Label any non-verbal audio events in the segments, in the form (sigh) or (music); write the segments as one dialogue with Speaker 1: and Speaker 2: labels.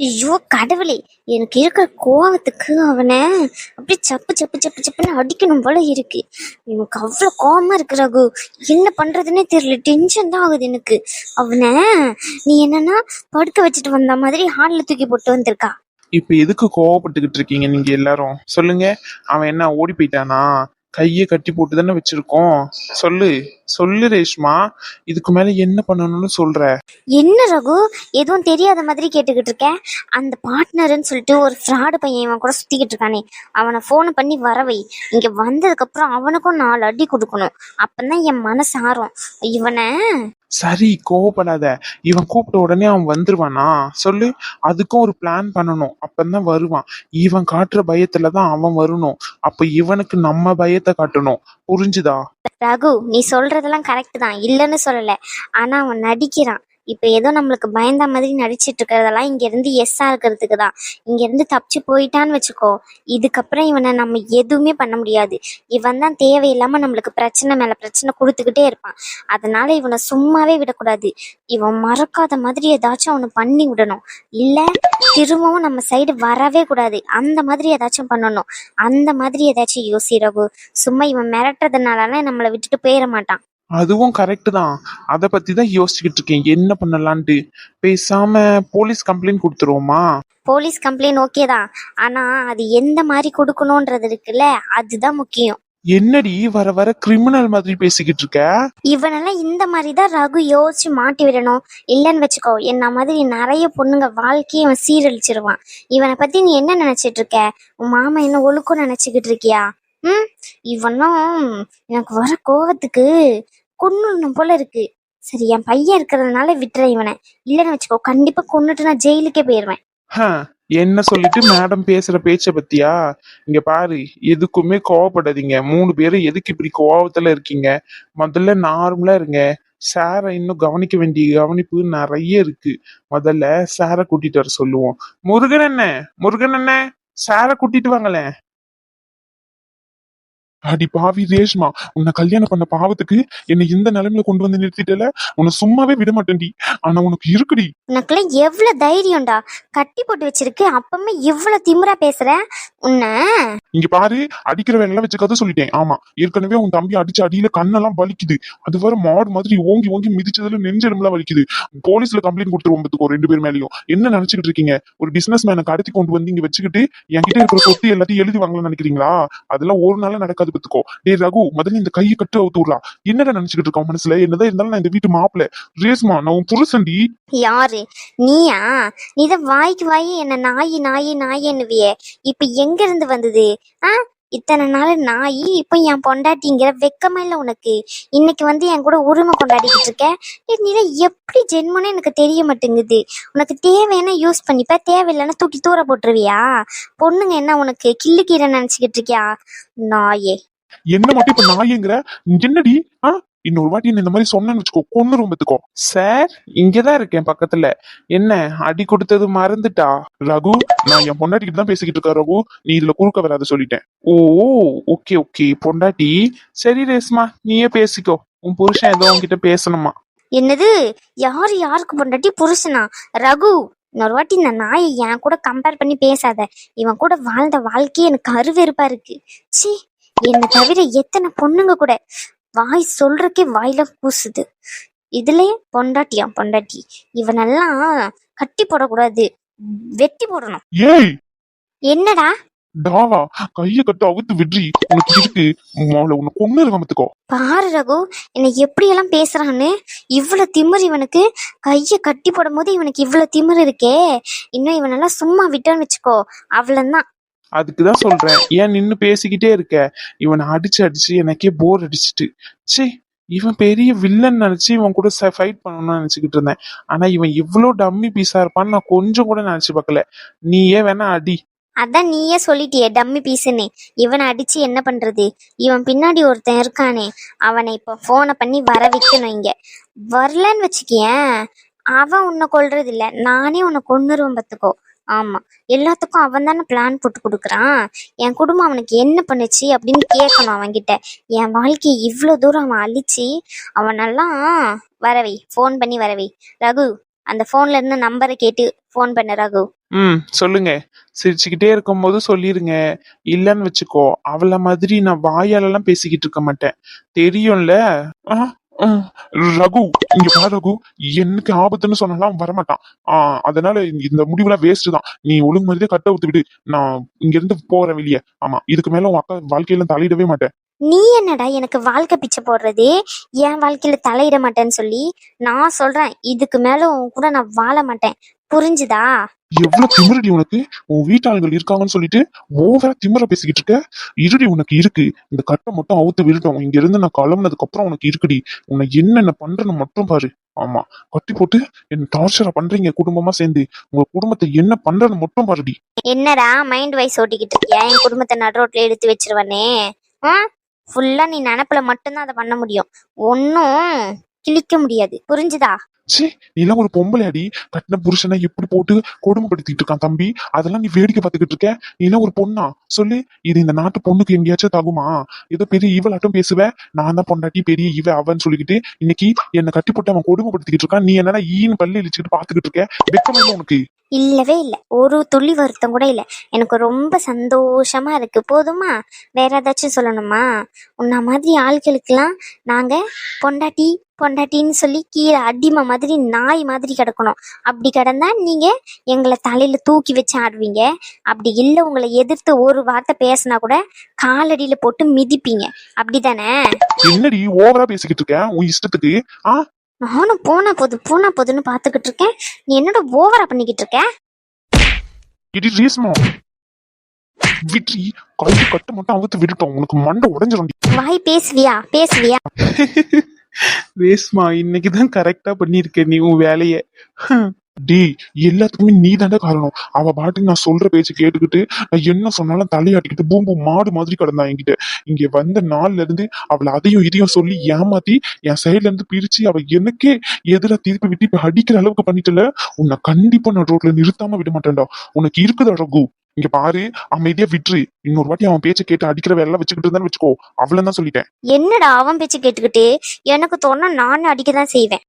Speaker 1: ஐயோ கடவுளே எனக்கு இருக்கிற கோவத்துக்கு அவனை அப்படியே சப்பு சப்பு சப்பு சப்புன்னு அடிக்கணும் போல இருக்கு. எனக்கு அவ்வளோ கோவமா இருக்கு ரகு. என்ன பண்றதுன்னே தெரியல. டென்ஷன் தான் ஆகுது எனக்கு. அவனை நீ என்னன்னா படுக்க வச்சுட்டு வந்த மாதிரி ஹாலில் தூக்கி போட்டு வந்திருக்கா.
Speaker 2: இப்ப எதுக்கு கோவப்பட்டுக்கிட்டு இருக்கீங்க நீங்க எல்லாரும்? சொல்லுங்க. அவன் என்ன ஓடி போயிட்டானா? கையை கட்டி போட்டு தானே வச்சிருக்கோம். சொல்லு சொல்லு ரேஷ்மா இதுக்கு மேல என்ன பண்ணணும்னு சொல்ற?
Speaker 1: என்ன ரகு? எதுவும் தெரியாத மாதிரி கேட்டுக்கிட்டு இருக்கேன் அந்த பார்ட்னர்னு சொல்லிட்டு ஒரு ஃப்ராடு பையன் இவன் கூட சுத்திக்கிட்டு இருக்கானே. அவனை ஃபோன் பண்ணி வரவை இங்க வந்ததுக்கு அப்புறம் அவனுக்கும் நாலு அடி கொடுக்கணும். அப்பதான் என் மனசு ஆறும். இவனை
Speaker 2: சரி கோவப்படாத. இவன் கூப்பிட்ட உடனே அவன் வந்துருவானா? சொல்லு. அதுக்கும் ஒரு பிளான் பண்ணணும். அப்பந்தான் வருவான். இவன் காட்டுற பயத்துல தான் அவன் வரணும். அப்ப இவனுக்கு நம்ம பயத்தை காட்டணும். புரிஞ்சுதா?
Speaker 1: ரகு நீ சொல்றதெல்லாம் கரெக்ட் தான். இல்லைன்னு சொல்லல. ஆனா அவன் நடிக்கிறான். இப்போ ஏதோ நம்மளுக்கு பயந்த மாதிரி நடிச்சிட்டு இருக்கிறதெல்லாம் இங்கேருந்து எஸ்ஸாக இருக்கிறதுக்கு தான். இங்கேருந்து தப்பிச்சு போயிட்டான்னு வச்சுக்கோ இதுக்கப்புறம் இவனை நம்ம எதுவுமே பண்ண முடியாது. இவன் தான் தேவையில்லாமல் நம்மளுக்கு பிரச்சனை மேலே பிரச்சனை கொடுத்துக்கிட்டே இருப்பான். அதனால இவனை சும்மாவே விடக்கூடாது. இவன் மறக்காத மாதிரி ஏதாச்சும் அவனை பண்ணி விடணும். இல்லை திரும்பவும் நம்ம சைடு வரவே கூடாது. அந்த மாதிரி ஏதாச்சும் பண்ணணும். அந்த மாதிரி ஏதாச்சும் யோசி ரகு சும்மா இவன் மிரட்டுறதுனாலலாம் நம்மளை விட்டுட்டு போயிட மாட்டான்.
Speaker 2: அதுவும் கரெக்ட் தான். அதை பத்தி தான் யோசிச்சுக்கிட்டு இருக்கேன். என்ன பண்ணலான்ட்டு. பேசாம போலீஸ் கம்ப்ளைண்ட் கொடுத்துருவோமா?
Speaker 1: போலீஸ் கம்ப்ளைண்ட் ஓகே தான். ஆனா அது எந்த மாதிரி கொடுக்கணும்ன்றது இருக்குல்ல அதுதான் முக்கியம்.
Speaker 2: என்னடி வர வர கிரிமினல் மாதிரி பேசிக்கிட்டு இருக்க?
Speaker 1: இவனெல்லாம் இந்த மாதிரி தான் ரகு யோசிச்சு மாட்டி விடணும். இல்லைன்னு வச்சுக்கோ என்ன மாதிரி நிறைய பொண்ணுங்க வாழ்க்கையை இவன் சீரழிச்சிருவான். இவனை பத்தி நீ என்ன நினைச்சிட்டு இருக்க? உன் மாமா என்ன ஒழுக்கம் நினைச்சுக்கிட்டு இருக்கியா? ம்? இவனும் எனக்கு வர கோவத்துக்கு கொன்னுணும் போல இருக்கு. சரி என் பையன் இருக்கிறதுனால விட்டுறேன் இவனை. இல்லைன்னு வச்சுக்கோ கண்டிப்பா கொன்னுட்டு நான் ஜெயிலுக்கே போயிடுவேன்
Speaker 2: என்ன சொல்லிட்டு மேடம் பேசுற பேச்ச பத்தியா? இங்க பாரு எதுக்குமே கோவப்படாதீங்க. மூணு பேரும் எதுக்கு இப்படி கோவத்துல இருக்கீங்க? முதல்ல நார்மலா இருங்க. சாரை இன்னும் கவனிக்க வேண்டிய கவனிப்பு நிறைய இருக்கு. முதல்ல சாரை கூட்டிட்டு வர சொல்லுவோம். முருகன் என்ன முருகன் என்ன சாரை கூட்டிட்டு வாங்களேன். அடி பாவி ரேஷ்மா உன்னை கல்யாணம் பண்ண பாவத்துக்கு என்னை இந்த நிலைமையில கொண்டு வந்து நிறுத்திட்டல? உன்னை சும்மாவே விட மாட்டேன்டி ஆனா உனக்கு இருக்குடி.
Speaker 1: உனக்குலாம் எவ்வளவு தைரியம்டா. கட்டி போட்டு வச்சிருக்கு. அப்பமே இவ்வளவு திமிரா பேசுற? உன்னை?
Speaker 2: இங்க பாரு அடிக்கிற வேலை வச்சு கதை சொல்லிட்டேன். ஆமா ஏற்கனவே உன் தம்பி அடிச்ச அடியில கண்ணெல்லாம் வலிக்குது. அது வர மாடு மாதிரி ஓங்கி ஓங்கி மிதிச்சதுல நெஞ்செலும்புலாம் வலிக்குது. போலீஸ்ல கம்ப்ளைண்ட் கொடுத்துருவோம் பத்துக்கோ ரெண்டு பேர் மேலயும். என்ன நினைச்சுக்கிட்டு இருக்கீங்க? ஒரு பிசினஸ் மேனை கடத்தி கொண்டு வந்து இங்க வச்சுக்கிட்டு என்கிட்ட இருக்கிற சொத்து எல்லாத்தையும் எழுதி வாங்கலாம்னு நினைக்கிறீங்களா? அதெல்லாம் ஒரு நாள் நடக்காது. பத்துக்கோ டே ரகு முதல்ல இந்த கையை கட்டு அவுத்துடலாம் என்னடா நினைச்சுக்கிட்டு இருக்கோம் மனசுல? என்னதான் இருந்தாலும் நான் இந்த வீட்டு மாப்பிள்ள. ரேஸ்மா நான் உன் புருஷன்டி.
Speaker 1: யாரு? நீயா? நீதான் வாய்க்கு வாய் என்ன நாயி நாயி நாயின்னுவியே இப்ப எங்க இருந்து வந்தது? ஆஹ் இத்தனை நாள் நாயி இப்போ என் பொண்டாட்டிங்கிற வெக்கமே இல்லை உனக்கு. இன்னைக்கு வந்து என் கூட உரிமை கொண்டாடிக்கிட்டு இருக்க. ஏய், எப்படி ஜென்மனு எனக்கு தெரிய மாட்டேங்குது. உனக்கு தேவைன்னா யூஸ் பண்ணிப்ப தேவையில்லைன்னா தூக்கி தூர போட்டுருவியா? பொண்ணுங்க என்ன உனக்கு கிள்ளு கீரை நினச்சிக்கிட்டு இருக்கியா? நாயே.
Speaker 2: என்ன மட்டும் இப்ப நாயங்கிற? என்னடி? ஆ? இன்னொரு வாட்டி என்ன இந்த மாதிரி சொன்னேன்னு வச்சுக்கோ. கொன்னு ரொம்பத்துக்கோ சார் இங்கதான் இருக்கேன் பக்கத்துல. என்ன அடி கொடுத்தது மறந்துட்டா? ரகு நான் என் பொண்டாட்டிக்கிட்ட தான் பேசிக்கிட்டு இருக்கேன் ரகு. நீ இதுல குறுக்க வராத சொல்லிட்டேன். Oh okay okay. பொண்டாட்டி? சரி ரேஸ்மா நீயே பேசிக்கோ. உன் புருஷன் ஏதோ உன்கிட்ட பேசணுமா?
Speaker 1: என்னது? யார் யாருக்கு பொண்டாட்டி? புருஷனா? ரகு இன்னொரு வாட்டி இந்த நாயை என் கூட கம்பேர் பண்ணி பேசாத. இவன் கூட வாழ்ந்த வாழ்க்கையே எனக்கு அருவெருப்பா இருக்கு. சீ என்னை தவிர எத்தனை பொண்ணுங்க கூட வாய் சொல்றக்கே வாயில கூசுது. இதுலயே பொண்டாட்டியா பொண்டாட்டி. இவனெல்லாம் கட்டி போடக்கூடாது. வெட்டி போடணும்.
Speaker 2: ஏய்!
Speaker 1: என்னடா?
Speaker 2: டாவா கைய கட்டு அவுத்து விட்ரி உனக்கு இருக்கு அவளை உன்னை கொன்னு இருக்காமத்துக்கோ
Speaker 1: பாரு ரகு என்னை எப்படியெல்லாம் பேசுறான்னு. இவ்வளவு திமிரு இவனுக்கு. கைய கட்டி போடும் போது இவனுக்கு இவ்வளவு திமிரு இருக்கே. இன்னும் இவனெல்லாம் சும்மா விட்டான்னு வச்சுக்கோ. அவ்வளவுதான்.
Speaker 2: அதுக்குதான் சொல்றேன். ஏன் நின்னு பேசிக்கிட்டே இருக்க? இவனை அடிச்சு அடிச்சு எனக்கே போர் அடிச்சிட்டு. சே இவன் பெரிய வில்லன் நினைச்சு இவன் கூட ஃபைட் பண்ணணும்னு நினைச்சுக்கிட்டு இருந்தேன். ஆனா இவன் இவ்வளவு டம்மி பீஸா இருப்பான்னு நான் கொஞ்சம் கூட நினைச்சு பார்க்கல. நீயே வேணா அடி.
Speaker 1: அதான் நீயே சொல்லிட்டியே டம்மி பீஸுன்னு இவனை அடிச்சு என்ன பண்றது? இவன் பின்னாடி ஒருத்தன் இருக்கானே. அவனை இப்ப போனை பண்ணி வர வைக்கணும் இங்க. வரலன்னு வச்சுக்கியேன் அவன் உன்னை கொல்றது இல்ல நானே உன்னை கொன்னுருவேன் பார்த்துக்கோ. ஆமா. எல்லாத்துக்கும் அவன் தானே பிளான் போட்டு கொடுக்குறான். என் குடும்பம் அவனுக்கு என்ன பண்ணுச்சு அப்படின்னு கேட்கணும் அவன்கிட்ட. என் வாழ்க்கையை இவ்வளோ தூரம் அவன் அழிச்சு அவனெல்லாம் வரவை ஃபோன் பண்ணி வரவை. ரகு அந்த ஃபோன்ல இருந்து நம்பரை கேட்டு ஃபோன் பண்ண ரகு.
Speaker 3: ம் சொல்லுங்க. சிரிச்சுக்கிட்டே இருக்கும்போது சொல்லிருங்க. இல்லன்னு வச்சுக்கோ. அவள மாதிரி நான் வாயாலெல்லாம் பேசிக்கிட்டு இருக்க மாட்டேன். தெரியும்ல?
Speaker 2: ஆ, ரகு இங்க பா ரகு எனக்கு ஆபத்துன்னு சொன்னாலும் வரமாட்டான். ஆஹ் அதனால இந்த- முடிவுலாம் வேஸ்ட் தான். நீ ஒழுங்கு மாதிரியே கட்ட விட்டு விடு. நான் இங்க இருந்து போறேன் வெளியே. ஆமா இதுக்கு மேல உன் அக்கா வாழ்க்கையில தலையிடவே மாட்டேன்.
Speaker 1: நீ என்னடா எனக்கு வாழ்க்கை பிச்சை போடுறதே? என் வாழ்க்கையில தலையிட மாட்டேன்னு சொல்லி நான் சொல்றேன். இதுக்கு மேல உன் கூட நான் வாழ மாட்டேன். புரிஞ்சுதா?
Speaker 2: எவ்வளவு திமிரடி உனக்கு? உன் வீட்டாளுகள் இருக்காங்கன்னு சொல்லிட்டு ஓவரா திமிர பேசிக்கிட்டு இருக்க? இருடி உனக்கு இருக்கு. இந்த கட்டை மட்டும் அவுத்து விழுட்டும் இங்க இருந்து நான் கிளம்புனதுக்கு அப்புறம் உனக்கு இருக்குடி. உன்னை என்னென்ன பண்றேன்னு மட்டும் பாரு. ஆமா. கட்டி போட்டு என்ன டார்ச்சரா பண்றீங்க குடும்பமா சேர்ந்து. உங்க குடும்பத்தை என்ன பண்றேன்னு மட்டும் பாருடி.
Speaker 1: என்னடா மைண்ட் வைஸ் ஓட்டிக்கிட்டு இருக்கியா? என் குடும்பத்தை நடுரோட்ல எடுத்து வச்சிருவனே. ஆ? ஃபுல்லா நீ நினப்புல மட்டும்தான் அதை பண்ண முடியும். ஒன்னும் கிழிக்க முடியாது. புரிஞ்சுதா?
Speaker 2: ச்சே நீ எல்லாம் ஒரு பொம்பளை அடி கட்டின புருஷனை எப்படி போட்டு கொடுமைப்படுத்திட்டு இருக்கான் தம்பி. அதெல்லாம் நீ வேடிக்கை பார்த்துக்கிட்டு இருக்க. நீ எல்லாம் ஒரு பொண்ணா? சொல்லு இது இந்த நாட்டு பொண்ணுக்கு எங்கேயாச்சும் தகுமா? ஏதோ பெரிய இவளாட்டும் பேசுவ? நான் தான் பொண்டாட்டி பெரிய இவ அவன்னு சொல்லிக்கிட்டு இன்னைக்கு என்னை கட்டி போட்டு அவன் கொடுமைப்படுத்திக்கிட்டு இருக்கான். நீ என்னன்னா ஈன்னு பல்லு இழிச்சுக்கிட்டு பாத்துக்கிட்டு இருக்க? வெக்கமா உனக்கு?
Speaker 1: இல்லவே இல்லை. ஒரு துளி வருத்தம் கூட இல்லை. எனக்கு ரொம்ப சந்தோஷமா இருக்கு. போதுமா? வேற ஏதாச்சும் சொல்லணுமா? உன்ன மாதிரி ஆட்களுக்கெல்லாம் நாங்க பொண்டாட்டி பொண்டாட்டின்னு சொல்லி கீழே அடிமை மாதிரி நாய் மாதிரி கிடக்கணும். அப்படி கிடந்தா நீங்க எங்களை தலையில தூக்கி வச்சு ஆடுவீங்க. அப்படி இல்லை உங்களை எதிர்த்து ஒரு வார்த்தை பேசினா கூட காலடியில போட்டு மிதிப்பீங்க. அப்படிதானே?
Speaker 2: என்னடி ஓவரா பேசிக்கிட்டு இருக்க? உன் இஷ்டத்துக்கு ஆ?
Speaker 1: நானும் போனா போது போனா போதுன்னு பாத்துக்கிட்டு இருக்கேன். நீ என்னோட ஓவரா பண்ணிக்கிட்டு இருக்க?
Speaker 2: இடி ரீஸ்மா. விட்ரி கழுத்து கட்ட மட்டும் அவுத்து விட்டுட்டோம். உனக்கு மண்டை உடஞ்சிரும்
Speaker 1: வாய் பேசுவியா? பேசுவியா? (laughs)
Speaker 3: வேஷ்மா இன்னைக்கு தான் கரெக்டா பண்ணிருக்க நீ உன் வேலைய.
Speaker 2: டே எல்லாத்துக்குமே நீ தாண்டா காரணம். அவ பாட்டுக்கு நான் சொல்ற பேச்சு கேட்டுக்கிட்டு நான் என்ன சொன்னாலும் தலையாட்டிக்கிட்டு பூம்பு மாடு மாதிரி கிடந்தா என்கிட்ட. இங்க வந்த நாள்ல இருந்து அவளை அதையும் இதையும் சொல்லி ஏமாத்தி என் சைடுல இருந்து பிரிச்சு அவ எனக்கே எதிரா திருப்பி விட்டு இப்ப அடிக்கிற அளவுக்கு பண்ணிட்டல உன்னை கண்டிப்பா நான் ரோட்ல நிறுத்தாம விட மாட்டேன்டா. உனக்கு இருக்குதா ரகு? இங்க பாரு அமைதியா விட்டுரு இன்னொரு வாட்டி அவன் பேச்சை கேட்டு அடிக்கிற வேலை வச்சுக்கிட்டு இருந்தான்னு வச்சுக்கோ. அவ்வளவு தான் சொல்லிட்டேன்.
Speaker 1: என்னடா அவன் பேச்சு கேட்டுக்கிட்டு? எனக்கு தோணா நானும் அடிக்க தான் செய்வேன்.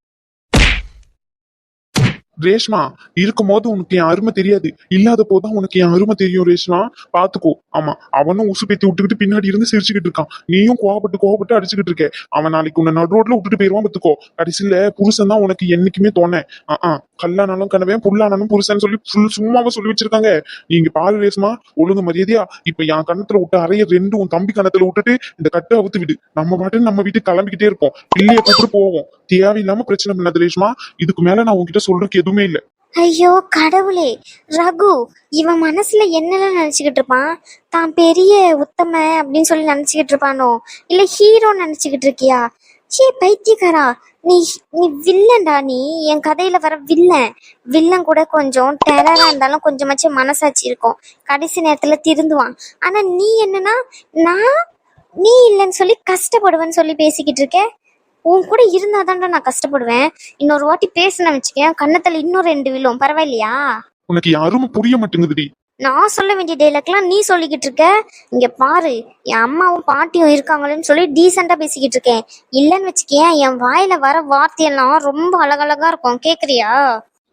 Speaker 2: ரேஷ்மா இருக்கும் போது உனக்கு என் அருமை தெரியாது. இல்லாத போதுதான் உனக்கு என் அருமை தெரியும் ரேஷ்மா. பாத்துக்கோ. ஆமா அவனும் உசு பேத்தி விட்டுக்கிட்டு பின்னாடி இருந்து சிரிச்சுக்கிட்டு இருக்கான். நீயும் கோவப்பட்டு கோவப்பட்டு அடிச்சுக்கிட்டு இருக்க. அவன் நாளைக்கு உன்னை நடு ரோட்ல விட்டுட்டு போயிருவான் பாத்துக்கோ. கடைசியில புருஷன் தான் உனக்கு என்னைக்குமே தோணேன் ஆ. கல்லானாலும் கனவே புல்லானாலும் புருஷன் சொல்லி ஃபுல் சும்மாவா சொல்லி வச்சிருக்காங்க. நீங்க பாரு ரேஷ்மா ஒழுங்கு மரியாதையா? இப்ப என் கண்ணத்துல விட்டு அறைய ரெண்டு உன் தம்பி கண்ணத்துல விட்டுட்டு இந்த கட்டை அவுத்து விடு. நம்ம பாட்டு நம்ம வீட்டுக்கு கிளம்பிக்கிட்டே இருப்போம். பிள்ளைய கூப்பிட்டு போவோம். தேவையில்லாம பிரச்சனை பண்ணாத ரேஷ்மா இதுக்கு மேல நான் உங்ககிட்ட சொல்றதுக்கு எதுவுமே இல்ல.
Speaker 1: ஐயோ கடவுளே. ரகு இவன் மனசுல என்னெல்லாம் நினைச்சுக்கிட்டு இருப்பான்? தான் பெரிய உத்தம அப்படின்னு சொல்லி நினைச்சுக்கிட்டு இருப்பானோ? இல்ல ஹீரோ நினைச்சுக்கிட்டு இருக்கியா? சே பைத்தியக்காரா. நீ நீ வில்லன்டா நீ. என் கதையில வர வில்லன். வில்லன் கூட கொஞ்சம் டெரரா இருந்தாலும் கொஞ்சமாச்சும் மனசாட்சி இருக்கும். கடைசி நேரத்துல திருந்துவான். ஆனா நீ என்னன்னா நான் நீ இல்லைன்னு சொல்லி கஷ்டப்படுவேன்னு சொல்லி பேசிக்கிட்டு இருக்க. உன் கூட இருந்தாதான்டா நான் கஷ்டப்படுவேன். இன்னொரு வாட்டி பேசின வச்சுக்கேன். கன்னத்துல இன்னும் ரெண்டு விழும் பரவாயில்லையா?
Speaker 2: உனக்கு யாரும் புரிய மாட்டேங்குதுடி.
Speaker 1: நான் சொல்ல வேண்டிய டைலாக்லாம் நீ சொல்லிக்கிட்டு இருக்க. இங்க பாரு என் அம்மாவும் பாட்டியும் இருக்காங்களேன்னு சொல்லி டீசெண்டா பேசிக்கிட்டு இருக்கேன். இல்லைன்னு வச்சுக்கேன் என் வாயில வர வார்த்தையெல்லாம் ரொம்ப அழகழகா இருக்கும். கேக்குறியா?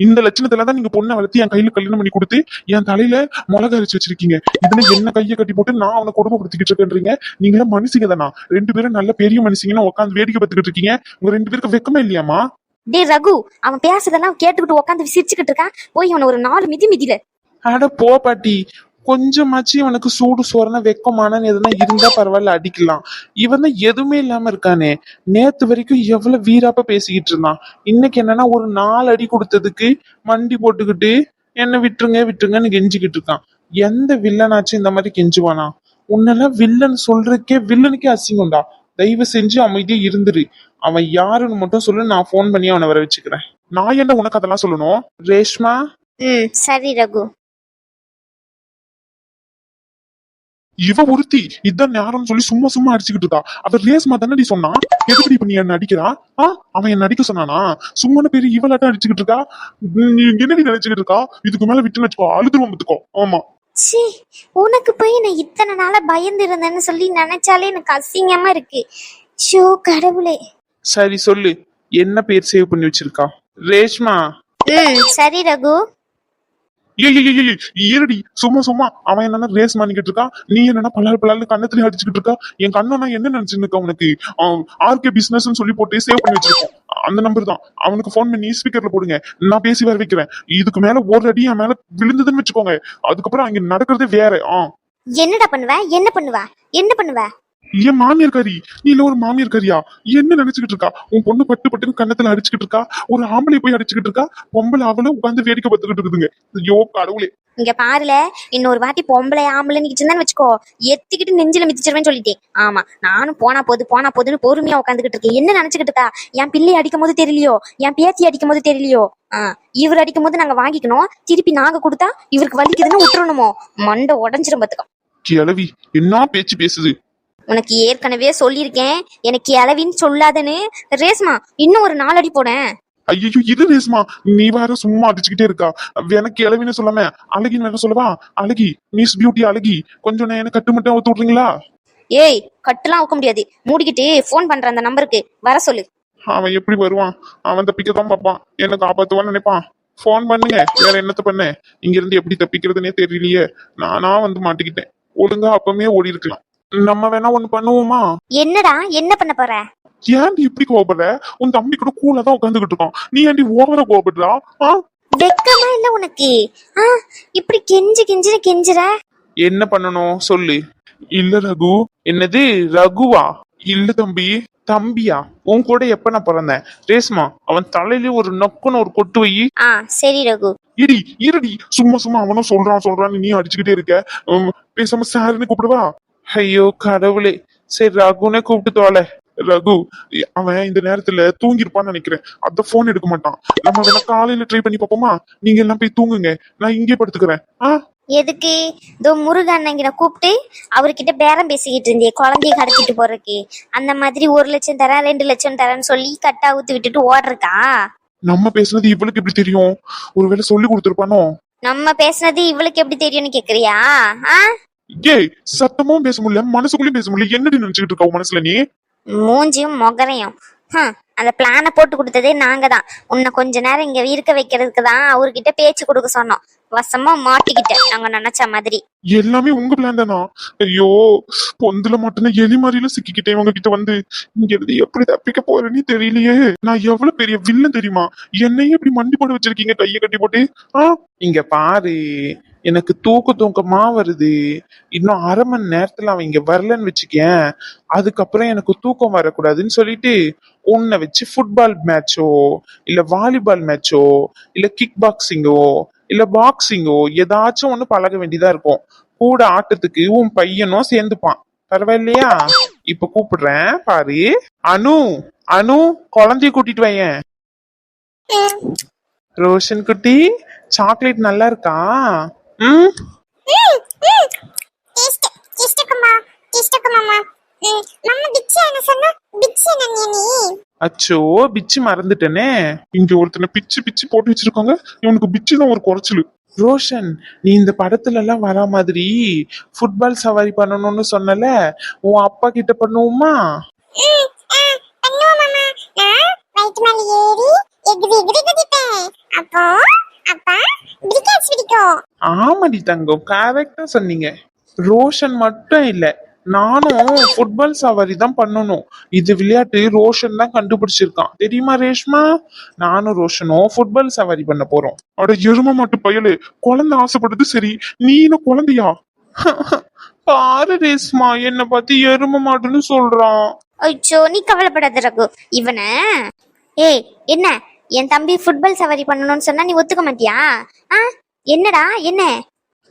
Speaker 2: இந்த லட்சணத்துல தான் நீங்க பொண்ணை வளர்த்து என் கையில கல்யாணம் பண்ணி கொடுத்து என் தலையில மிளகா அரைச்சு வச்சிருக்கீங்க. இதுல என்ன கையை கட்டி போட்டு நான் அவனை கொடுமைப்படுத்திக்கிட்டு இருக்கேன்றீங்க? நீங்களா மனுஷங்க தானா? ரெண்டு பேரும் நல்ல பெரிய மனுஷங்கன்னு உட்காந்து வேடிக்கை பார்த்துக்கிட்டு இருக்கீங்க. உங்க ரெண்டு பேருக்கு வெக்கமே இல்லையாமா
Speaker 1: டேய் ரகு அவன் பேசுறதெல்லாம் கேட்டுக்கிட்டு உட்காந்து சிரிச்சுக்கிட்டு இருக்கான். போய் அவனை ஒரு நாலு மிதி மிதில
Speaker 3: அட போ பாட்டி. கொஞ்சமாச்சு இவனுக்கு சூடு சோறன வெக்கமானன்னு எதுனா இருந்தா பரவாயில்ல அடிக்கலாம். இவன் தான் எதுவுமே இல்லாம இருக்கானே. நேத்து வரைக்கும் எவ்வளவு வீராப்ப பேசிக்கிட்டு இருந்தான். இன்னைக்கு என்னன்னா ஒரு நாலு அடி கொடுத்ததுக்கு மண்டி போட்டுக்கிட்டு என்ன விட்டுருங்க விட்டுருங்கன்னு கெஞ்சிக்கிட்டு இருக்கான். எந்த வில்லனாச்சும் இந்த மாதிரி கெஞ்சுவானா? உன்னெல்லாம் வில்லன் சொல்றதுக்கே வில்லனுக்கே அசிங்கம்டா. தயவு செஞ்சு அமைதியே இருந்துரு. அவன் யாருன்னு மட்டும் சொல்லு நான் ஃபோன் பண்ணி அவனை வர வச்சுக்கிறேன்.
Speaker 2: நான் என்ன உனக்கு அதெல்லாம் சொல்லணும்?
Speaker 3: ரேஷ்மா?
Speaker 1: சரி ரகு.
Speaker 2: இவ ஒருத்தி இதான் நேரம்னு சொல்லி சும்மா சும்மா அடிச்சுக்கிட்டு இருக்கா. அவ ரேஸ்மா தானே சொன்னா? எதுக்கு இப்ப நீ என்ன அடிக்கிறா? ஆ? அவன் என்ன அடிக்க சொன்னானா? சும்மான பேரு இவளாட்டம் அடிச்சுக்கிட்டு இருக்கா? நீ என்னடி நினைச்சுக்கிட்டு இருக்கா? இதுக்கு மேல விட்டு வச்சுக்கோ அழுதுருவோம் பாத்துக்கோ. ஆமா.
Speaker 1: ச்சீ உனக்கு போய் நான் இத்தனை நாளா பயந்து இருந்தேன்னு சொல்லி நினைச்சாலே எனக்கு அசிங்கமா இருக்கு. ஷோ கடவுளே.
Speaker 3: சரி சொல்லு என்ன பேர் சேவ் பண்ணி வச்சிருக்கா? ரேஷ்மா.
Speaker 1: ம் சரி ரகு.
Speaker 2: ஏய் சும்மா சும்மா. அவன் என்னன்னா ரேஸ் பண்ணிக்கிட்டு இருக்கான் நீ என்னன்னா பல்லாறு பல்லாறு கண்ணத்துல அடிச்சுக்கிட்டு இருக்கா? என் கண்ணனா என்ன நினைச்சுன்னு இருக்கா உனக்கு? ஆர்கே பிசினஸ் சொல்லி போட்டு சேவ் பண்ணி வச்சிருக்கோம் அந்த நம்பர் தான். அவனுக்கு ஃபோன் பண்ணி ஸ்பீக்கர்ல போடுங்க. நான் பேசி வர வைக்கிறேன். இதுக்கு மேல ஒரு அடி என் மேல விழுந்ததுன்னு வச்சுக்கோங்க. அதுக்கப்புறம் அங்க நடக்கிறதே வேற. ஆ.
Speaker 1: என்னடா பண்ணுவ? என்ன பண்ணுவ? என்ன பண்ணுவ?
Speaker 2: ஏன் மாமியார் காரி நீ இல்ல ஒரு மாமியார் காரியா என்ன நினைச்சுக்கிட்டு இருக்கா? உன் பொண்ணு பட்டு பட்டுன்னு கண்ணத்துல அடிச்சுக்கிட்டு இருக்கா? ஒரு ஆம்பளை போய் அடிச்சுக்கிட்டு இருக்கா? பொம்பளை அவளும் உட்காந்து வேடிக்கை பார்த்துக்கிட்டு இருக்குதுங்க. ஐயோ கடவுளே.
Speaker 1: இங்க பாருல இன்னொரு வாட்டி பொம்பளை ஆம்பளை நிக்கிச்சுன்னு வச்சுக்கோ எத்திக்கிட்டு நெஞ்சில மிதிச்சிருவேன்னு சொல்லிட்டேன். ஆமா நானும் போனா போது போனா போதுன்னு பொறுமையா உட்காந்துக்கிட்டு இருக்கேன். என்ன நினைச்சுக்கிட்டு இருக்கா? என் பிள்ளை அடிக்கும் போது தெரியலையோ? என் பேத்தி அடிக்கும் போது தெரியலையோ? ஆஹ் இவர் அடிக்கும் போது நாங்க வாங்கிக்கணும். திருப்பி நாங்க கொடுத்தா இவருக்கு வலிக்குதுன்னு விட்டுறணுமோ மண்டை உடஞ்சிரும் பாத்துக்கோ.
Speaker 2: கிளவி என்ன பேச்சு பேசுது?
Speaker 1: உனக்கு ஏற்கனவே சொல்லியிருக்கேன். எனக்கு இளவின்னு சொல்லாதன்னு. ரேஸ்மா இன்னும் ஒரு நாலடி போனேன்
Speaker 2: ஐயோ இது ரேஸ்மா நீ வேற சும்மா அடிச்சுக்கிட்டே இருக்கா. எனக்கு கிளவின்னு சொல்லாம அழகின்னு வேற சொல்லவா? அழகி மிஸ் பியூட்டி அழகி கொஞ்சம் நான் கட்டு மட்டும் அவுத்து விட்றீங்களா?
Speaker 1: ஏய் கட்டுலாம் வைக்க முடியாது. மூடிக்கிட்டு ஃபோன் பண்ற அந்த நம்பருக்கு வர சொல்லு.
Speaker 2: அவன் எப்படி வருவான்? அவன் தப்பிக்க தான் பார்ப்பான். என்ன காப்பாத்துவான்னு நினைப்பான். ஃபோன் பண்ணுங்க. வேற என்னத்த பண்ண? இங்க இருந்து எப்படி தப்பிக்கிறதுனே தெரியலையே. நானா வந்து மாட்டிக்கிட்டேன். ஒழுங்கா அப்பமே ஓடி இருக்கலாம் நம்ம வேணா ஒண்ணு பண்ணுவோமா?
Speaker 1: என்னடா என்ன பண்ண போற?
Speaker 2: ஏன்டி இப்படி கோவப்படுற உன் தம்பி கூட கூலா தான் உட்காந்துக்கிட்டு இருக்கான். நீ ஏன்டி ஓவரா கோவப்படுறா ஆ?
Speaker 1: வெக்கமா இல்ல உனக்கு? ஆ? இப்படி கெஞ்சு கெஞ்சுன்னு கெஞ்சுற?
Speaker 3: என்ன பண்ணணும்? சொல்லு.
Speaker 2: இல்ல ரகு.
Speaker 3: என்னது? ரகுவா?
Speaker 2: இல்ல தம்பி.
Speaker 3: தம்பியா? உன் கூட எப்ப நான் பிறந்தேன்? ரேஸ்மா அவன் தலையில ஒரு நொக்குன்னு ஒரு கொட்டு வை.
Speaker 1: ஆ சரி ரகு.
Speaker 2: இடி இருடி. சும்மா சும்மா அவனும் சொல்றான் சொல்றான்னு நீ அடிச்சுக்கிட்டே இருக்க. உம், பேசாம சாருன்னு கூப்பிடுவா
Speaker 3: ஐயோ கடவுளே. சரி ரகுனே கூப்பிட்டு தோலை
Speaker 2: ரகு அவன் இந்த நேரத்துல தூங்கிருப்பான்னு நினைக்கிறேன். அத போன் எடுக்க மாட்டான். நம்ம வேணா காலையில ட்ரை பண்ணி பார்ப்போமா? நீங்க எல்லாம் போய் தூங்குங்க. நான் இங்கே படுத்துக்கிறேன். ஆ?
Speaker 1: எதுக்கு? இதோ முருகன் அண்ணங்கிற கூப்பிட்டு அவர்கிட்ட பேரம் பேசிக்கிட்டு இருந்தியே குழந்தைய கடத்திட்டு போறதுக்கு. அந்த மாதிரி ஒரு லட்சம் தரேன் ரெண்டு லட்சம் தரேன்னு சொல்லி கட்டா ஊத்து விட்டுட்டு ஓடுறக்கா
Speaker 2: நம்ம பேசுனது இவளுக்கு எப்படி தெரியும்? ஒருவேளை சொல்லி கொடுத்துருப்பானோ?
Speaker 1: நம்ம பேசுனது இவளுக்கு எப்படி தெரியும்னு கேக்குறியா? ஆ?
Speaker 2: ஏய் சத்தமும் பேச முடியல மனசுக்குள்ளயும் பேச முடியல. என்னடி நினைச்சுக்கிட்டு இருக்கா மனசுல நீ?
Speaker 1: மூஞ்சியும் மொகரையும். ஹம், அந்த பிளானை போட்டு கொடுத்ததே நாங்க தான். உன்னை கொஞ்ச நேரம் இங்க இருக்க வைக்கிறதுக்கு தான் அவர்கிட்ட பேச்சு கொடுக்க சொன்னோம். வசமா மாட்டிக்கிட்டேன் நாங்க நினைச்ச மாதிரி.
Speaker 2: எல்லாமே உங்க பிளான் தானா? ஐயோ பொந்துல மட்டும் எலி மாதிரில சிக்கிக்கிட்டேன் உங்க கிட்ட வந்து. இங்க இருந்து எப்படி தப்பிக்க போறேன்னு தெரியலையே. நான் எவ்வளவு பெரிய வில்லன் தெரியுமா? என்னையே இப்படி மண்டி போட வச்சிருக்கீங்க கையை கட்டி போட்டு. ஆ?
Speaker 3: இங்க பாரு. எனக்கு தூக்க தூக்கமா வருது. இன்னும் அரை மணி நேரத்துல அவன் இங்க வரலன்னு வச்சுக்கேன் அதுக்கப்புறம் எனக்கு தூக்கம் வரக்கூடாதுன்னு சொல்லிட்டு உன்னை வச்சு ஃபுட்பால் மேட்சோ இல்ல வாலிபால் மேட்சோ இல்ல கிக் பாக்ஸிங்கோ இல்ல பாக்ஸிங்கோ ஏதாச்சும் ஒண்ணு பழக வேண்டியதா இருக்கும். கூட ஆட்டத்துக்கு உன் பையனும் சேர்ந்துப்பான். பரவாயில்லையா? இப்ப கூப்பிடுறேன் பாரு. அனு அனு குழந்தைய கூட்டிட்டு வையேன். ரோஷன் குட்டி சாக்லேட் நல்லா இருக்கா? ம் அச்சோ பிச்சு மறந்துட்டனே.
Speaker 2: இங்க ஒருத்தனை பிச்சு பிச்சு போட்டு வச்சிருக்கோங்க. இவனுக்கு பிச்சு தான் ஒரு குறைச்சல்.
Speaker 3: ரோஷன் நீ இந்த படத்துல எல்லாம் வரா மாதிரி. ஃபுட்பால் சவாரி பண்ணணும்னு சொன்னல. உன் அப்பா கிட்ட பண்ணுவோமா?
Speaker 4: அப்போ
Speaker 3: ஆமாடி தங்கம் கரெக்டா சொன்னீங்க. ரோஷன் மட்டும் இல்ல நானும் ஃபுட்பால் சவாரி தான் பண்ணணும். இது விளையாட்டு ரோஷன் தான் கண்டுபிடிச்சிருக்கான். தெரியுமா ரேஷ்மா? நானும் ரோஷனும் ஃபுட்பால் சவாரி பண்ண போறோம்.
Speaker 2: அட எரும மாட்டு பயலு குழந்தை ஆசைப்படுறது சரி நீ குழந்தையா? (laughs)
Speaker 3: பாரு ரேஷ்மா என்ன பார்த்து எரும மாட்டுன்னு சொல்றான்.
Speaker 1: ஐயோ நீ கவலைப்படாத ரகு இவனை ஏய் என்ன என் தம்பி ஃபுட்பால் சவாரி பண்ணணும்னு சொன்னா நீ ஒத்துக்க மாட்டியா? ஆ? என்னடா என்ன?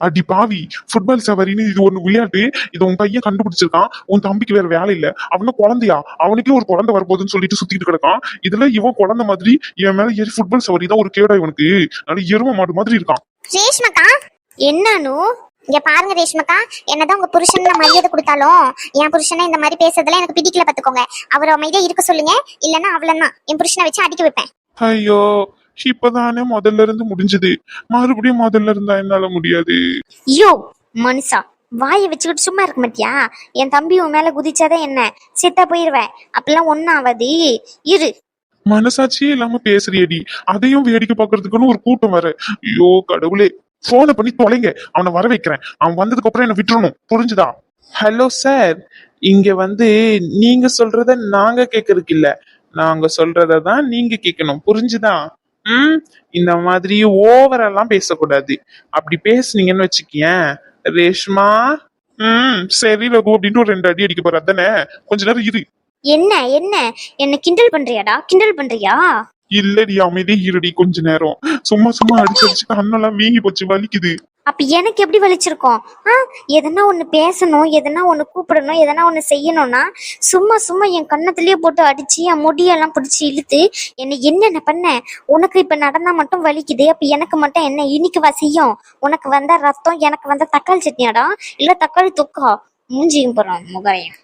Speaker 2: அடி பாவி ஃபுட்பால் சவாரின்னு இது ஒண்ணு விளையாட்டு இது உன் பையன் கண்டுபிடிச்சிருக்கான் உன் தம்பிக்கு வேற வேலை இல்ல. அவனும் குழந்தையா? அவனுக்கே ஒரு குழந்தை வரப்போகுதுன்னு சொல்லிட்டு சுத்திட்டு கிடக்கான். இதுல இவன் குழந்தை மாதிரி என் மேல ஏறி ஃபுட்பால் சவாரி தான் ஒரு கேடா இவனுக்கு. அது எரும மாடு மாதிரி இருக்கான்.
Speaker 4: ரேஷ்மக்கா
Speaker 1: என்னன்னு
Speaker 4: இங்க பாருங்க ரேஷ்மக்கா என்னதான் உங்க புருஷன் மரியாதை கொடுத்தாலும் என் புருஷனை இந்த மாதிரி பேசுறதுல எனக்கு பிடிக்கல பாத்துக்கோங்க. அவர் அமைதியா இருக்க சொல்லுங்க இல்லன்னா அவ்வளவுதான் என் புருஷனை வச்சு அடிக்க வைப்பேன்.
Speaker 2: ஐயோ இப்பதானே முதல்ல இருந்து முடிஞ்சது. மறுபடியும் முதல்ல இருந்தா என்னால முடியாது.
Speaker 1: யோ மனுஷா வாயை வச்சுக்கிட்டு சும்மா இருக்க மாட்டியா? என் தம்பி உன் மேல குதிச்சாதான் என்ன? செத்தா போயிருவேன். அப்பெல்லாம் ஒன்னும் ஆகாது இரு.
Speaker 2: மனசாட்சியே இல்லாம பேசுறியடி. அதையும் வேடிக்கை பார்க்கறதுக்குன்னு ஒரு கூட்டம் வர ஐயோ கடவுளே. போனை பண்ணி தொலைங்க. அவனை வர வைக்கிறேன். அவன் வந்ததுக்கு அப்புறம் என்ன விட்டுறணும். புரிஞ்சுதா?
Speaker 3: ஹலோ சார் இங்க வந்து நீங்க சொல்றத நாங்க கேட்கறதுக்கு இல்ல. நாங்க சொல்றத தான் நீங்க கேட்கணும் புரிஞ்சுதா? ம் இந்த மாதிரி ஓவரெல்லாம் பேசக்கூடாது. அப்படி பேசுனீங்கன்னு வச்சுக்கியேன் ரேஷ்மா
Speaker 2: ம் சரி ரகு அப்படின்ட்டு ஒரு ரெண்டு அடி அடிக்க போற அதானே? கொஞ்ச நேரம் இரு.
Speaker 1: என்ன என்ன? என்ன கிண்டல் பண்றியாடா? கிண்டல் பண்றியா?
Speaker 2: இல்லடி அமைதி இருடி கொஞ்ச நேரம். சும்மா சும்மா அடிச்சு அடிச்சு கண்ணெல்லாம் வீங்கி போச்சு வலிக்குது.
Speaker 1: அப்ப எனக்கு எப்படி வலிச்சிருக்கோம் ஆ எதனா ஒண்ணு பேசணும் எதனா ஒண்ணு கூப்பிடணும் எதனா ஒண்ணு செய்யணும்னா சும்மா சும்மா என் கண்ணத்திலேயே போட்டு அடிச்சு என் முடியெல்லாம் பிடிச்சி இழுத்து என்னை என்னென்ன பண்ண? உனக்கு இப்ப நடந்தா மட்டும் வலிக்குது. அப்ப எனக்கு மட்டும் என்ன இனிக்குவா செய்யும் உனக்கு வந்த ரத்தம் எனக்கு வந்த தக்காளி சட்னியாடா? இல்ல தக்காளி தொக்கா? மூஞ்சியும் போறோம் முகரையும்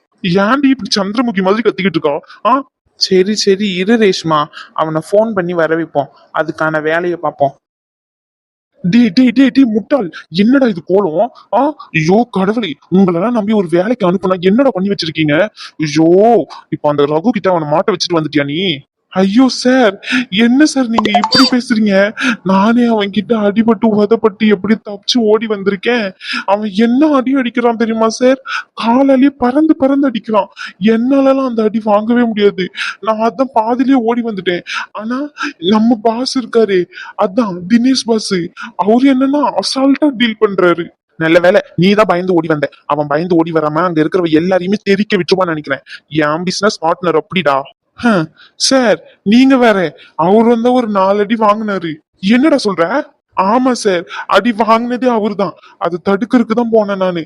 Speaker 2: ஏன்டி இப்படி சந்திரமுகி மாதிரி கத்திக்கிட்டு இருக்கோம் ஆ
Speaker 3: சரி சரி இரு ரேஷ்மா. அவனை ஃபோன் பண்ணி வர வைப்போம். அதுக்கான வேலையை பார்ப்போம்.
Speaker 2: டே டே டே டே முட்டாள். என்னடா இது கோலம்? ஆ? ஐயோ கடவுளை உங்களெல்லாம் நம்பி ஒரு வேலைக்கு அனுப்புனா என்னடா பண்ணி வச்சிருக்கீங்க? ஐயோ இப்ப அந்த ரகு கிட்ட அவனை மாட்ட வச்சுட்டு வந்துட்டியா நீ? ஐயோ சார் என்ன சார் நீங்க இப்படி பேசுறீங்க? நானே அவன் கிட்ட அடிபட்டு உதப்பட்டு எப்படி தப்பிச்சு ஓடி வந்திருக்கேன்? அவன் என்ன அடி அடிக்கிறான் தெரியுமா சார்? காலாலேயே பறந்து பறந்து அடிக்கிறான். என்னாலலாம் அந்த அடி வாங்கவே முடியாது. நான் அதான் பாதியிலேயே ஓடி வந்துட்டேன். ஆனா நம்ம பாஸ் இருக்காரு. அதான் தினேஷ் பாஸ் அவரு என்னன்னா அசால்ட்டா டீல் பண்றாரு. நல்ல வேலை நீ தான் பயந்து ஓடி வந்த. அவன் பயந்து ஓடி வராம அங்க இருக்கிறவ எல்லாரையுமே தெரிக்க விட்டுருவான்னு நினைக்கிறேன். என் பிசினஸ் பார்ட்னர் அப்படிடா. சார் நீங்க வேற அவர் வந்து ஒரு நாலு அடி வாங்கினாரு. என்னடா சொல்ற? ஆமா சார் அடி வாங்கினதே அவர்தான். அது தடுக்கிறதுக்கு தான் போனேன் நானு.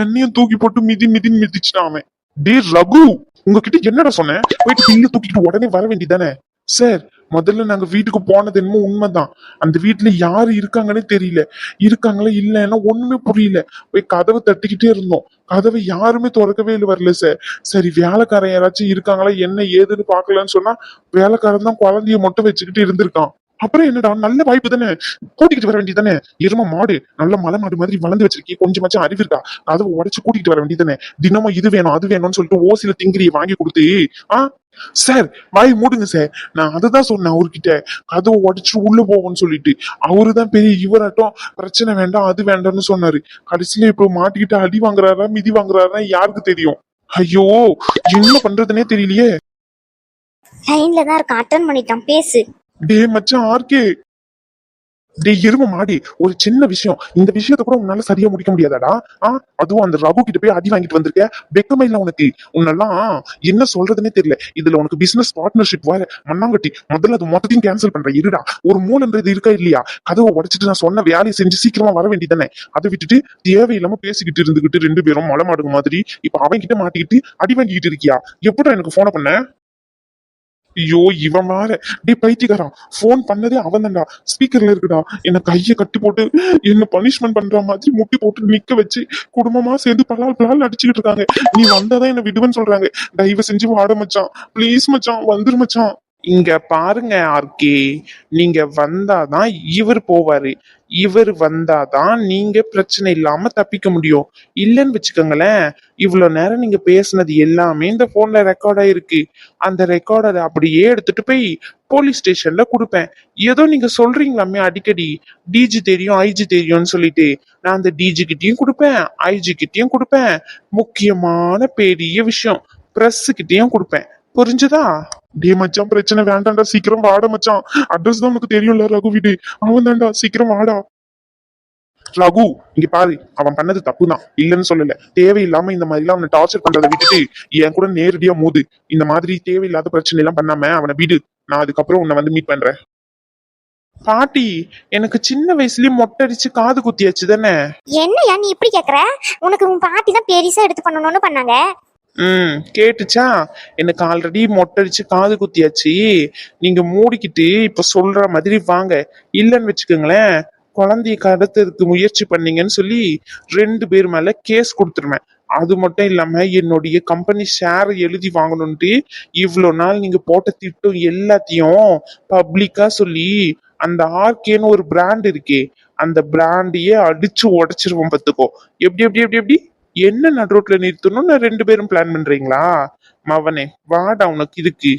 Speaker 2: என்னையும் தூக்கி போட்டு மிதி மிதி மிதிச்சுட்டான் அவன். டே ரகு உங்ககிட்ட என்னடா சொன்னேன்? போயிட்டு பில்ல தூக்கிட்டு உடனே வர வேண்டியதானே சார் முதல்ல நாங்க வீட்டுக்கு போனது என்னமோ உண்மைதான். அந்த வீட்டுல யாரு இருக்காங்கன்னே தெரியல. இருக்காங்களா இல்லைன்னா ஒண்ணுமே புரியல. போய் கதவை தட்டிக்கிட்டே இருந்தோம். கதவை யாருமே திறக்கவே இல்லை வரல சார். சரி வேலைக்காரன் யாராச்சும் இருக்காங்களா என்ன ஏதுன்னு பாக்கலன்னு சொன்னா வேலைக்காரன் தான் குழந்தைய மட்டும் வச்சுக்கிட்டு இருந்திருக்கான். அப்புறம் என்னடா நல்ல வாய்ப்பு தானே. கூட்டிகிட்டு வர வேண்டியதானே எரும மாடு நல்ல மலை மாடு மாதிரி வளர்ந்து வச்சிருக்கீ கொஞ்சமாச்சும் அறிவு இருக்கா? அதை உடைச்சு கூட்டிகிட்டு வர வேண்டியதானே தினமும் இது வேணும் அது வேணும்னு சொல்லிட்டு ஓசில திங்கிரியை வாங்கி கொடுத்து ஆஹ் சார் வாய் மூடுங்க சார் நான் அதுதான் சொன்னேன் அவர்கிட்ட. கதவை உடைச்சு உள்ள போவோம்னு சொல்லிட்டு. அவருதான் பெரிய இவராட்டம். பிரச்சனை வேண்டாம் அது வேண்டாம்னு சொன்னாரு. கடைசியில இப்போ மாட்டிக்கிட்டு அடி வாங்குறாரா மிதி வாங்குறாரா யாருக்கு தெரியும்? ஐயோ என்ன பண்றதுனே தெரியலையே.
Speaker 1: லைன்ல தான் இருக்கான் அட்டன் பண்ணிட்டான். பேசு.
Speaker 2: டே மச்சான் ஆர்கே. டே எரும மாடி. ஒரு சின்ன விஷயம். இந்த விஷயத்த கூட உன்னால சரியா முடிக்க முடியாதாடா? ஆ அதுவும் அந்த ரகு கிட்ட போய் அடி வாங்கிட்டு வந்திருக்க. வெக்கமே இல்ல உனக்கு. உன்னெல்லாம் என்ன சொல்றதுன்னே தெரியல. இதுல உனக்கு பிசினஸ் பார்ட்னர்ஷிப் வேற. மண்ணாங்கட்டி முதல்ல அது மொத்தத்தையும் கேன்சல் பண்ற. இருடா. ஒரு மூலன்றது இருக்கா இல்லையா? கதவை உடைச்சிட்டு நான் சொன்ன வேலையை செஞ்சு சீக்கிரமா வர வேண்டியதானே அதை விட்டுட்டு தேவையில்லாம பேசிக்கிட்டு இருந்துகிட்டு ரெண்டு பேரும் மலை மாடுங்க மாதிரி இப்ப அவன் கிட்ட மாட்டிக்கிட்டு அடி வாங்கிக்கிட்டு இருக்கியா? எப்படா எனக்கு போன பண்ண? ஐயோ இவன் வேற. டேய் பைத்தியக்காரன் ஃபோன் பண்ணதே அவன் தான்டா ஸ்பீக்கர்ல இருக்குடா. என்ன கையை கட்டி போட்டு என்ன பனிஷ்மெண்ட் பண்ற மாதிரி முட்டி போட்டு நிக்க வச்சு குடும்பமா சேர்ந்து பலால் பலால் அடிச்சுக்கிட்டு இருக்காங்க. நீ வந்தாதான் என்ன விடுவேன்னு சொல்றாங்க. தயவு செஞ்சு வாட மச்சான். ப்ளீஸ் மச்சான். வந்துரு மச்சான்.
Speaker 3: இங்க பாருங்க ஆர்கே. நீங்க வந்தாதான் இவர் போவாரு. இவர் வந்தாதான் நீங்க பிரச்சனை இல்லாம தப்பிக்க முடியும். இல்லைன்னு வச்சுக்கோங்களேன் இவ்வளவு நேரம் நீங்க பேசுனது எல்லாமே இந்த போன்ல ரெக்கார்ட் ஆயிருக்கு. அந்த ரெக்கார்டரை அப்படியே எடுத்துட்டு போய் போலீஸ் ஸ்டேஷன்ல கொடுப்பேன். ஏதோ நீங்க சொல்றீங்களாமே அடிக்கடி. டிஜி தெரியும் ஐஜி தெரியும்னு சொல்லிட்டு. நான் அந்த டிஜி கிட்டயும் கொடுப்பேன் ஐஜி கிட்டயும் கொடுப்பேன். முக்கியமான பெரிய விஷயம் பிரஸ் கிட்டயும் கொடுப்பேன். புரிஞ்சுதா?
Speaker 2: டே மச்சான் பிரச்சனை வேண்டாம்டா. சீக்கிரம் வாட மச்சான். அட்ரஸ் தான் உனக்கு தெரியும்ல ரகு வீடு. அவன் தான்டா. சீக்கிரம் வாடா. ரகு இங்க பாரு. அவன் பண்ணது தப்பு தான் இல்லைன்னு சொல்லல. தேவையில்லாம இந்த மாதிரி எல்லாம் அவனை டார்ச்சர் பண்றதை விட்டுட்டு என் கூட நேரடியா மோது. இந்த மாதிரி தேவையில்லாத பிரச்சனை எல்லாம் பண்ணாம அவனை விடு. நான் அதுக்கப்புறம் உன்னை வந்து மீட் பண்றேன்.
Speaker 3: பாட்டி எனக்கு சின்ன வயசுலயே மொட்டை அடிச்சு காது குத்தியாச்சு தானே?
Speaker 1: என்னையா நீ இப்படி கேக்குற? உனக்கு உன் பாட்டி தான் பெருசா எடுத்து பண்ணணும்னு பண்ணாங்க.
Speaker 3: ம் கேட்டுச்சா? எனக்கு ஆல்ரெடி மொட்டடிச்சு காது குத்தியாச்சு. நீங்க மூடிக்கிட்டு இப்ப சொல்ற மாதிரி வாங்க. இல்லைன்னு வச்சுக்கோங்களேன் குழந்தைய கடத்துறதுக்கு முயற்சி பண்ணீங்கன்னு சொல்லி ரெண்டு பேர் மேல கேஸ் கொடுத்துருவேன். அது மட்டும் இல்லாம என்னுடைய கம்பெனி ஷேர் எழுதி வாங்கணும்ட்டு இவ்வளோ நாள் நீங்க போட்ட திட்டம் எல்லாத்தையும் பப்ளிக்கா சொல்லி அந்த ஆர்கேன்னு ஒரு பிராண்ட் இருக்கே அந்த பிராண்டையே அடிச்சு உடைச்சிருவோம் பார்த்துக்கோ. எப்படி எப்படி எப்படி எப்படி? என்ன நடுரோட்ல நிறுத்தணும் நான் ரெண்டு பேரும் பிளான் பண்றீங்களா? மவனே வாடா உனக்கு இதுக்கு.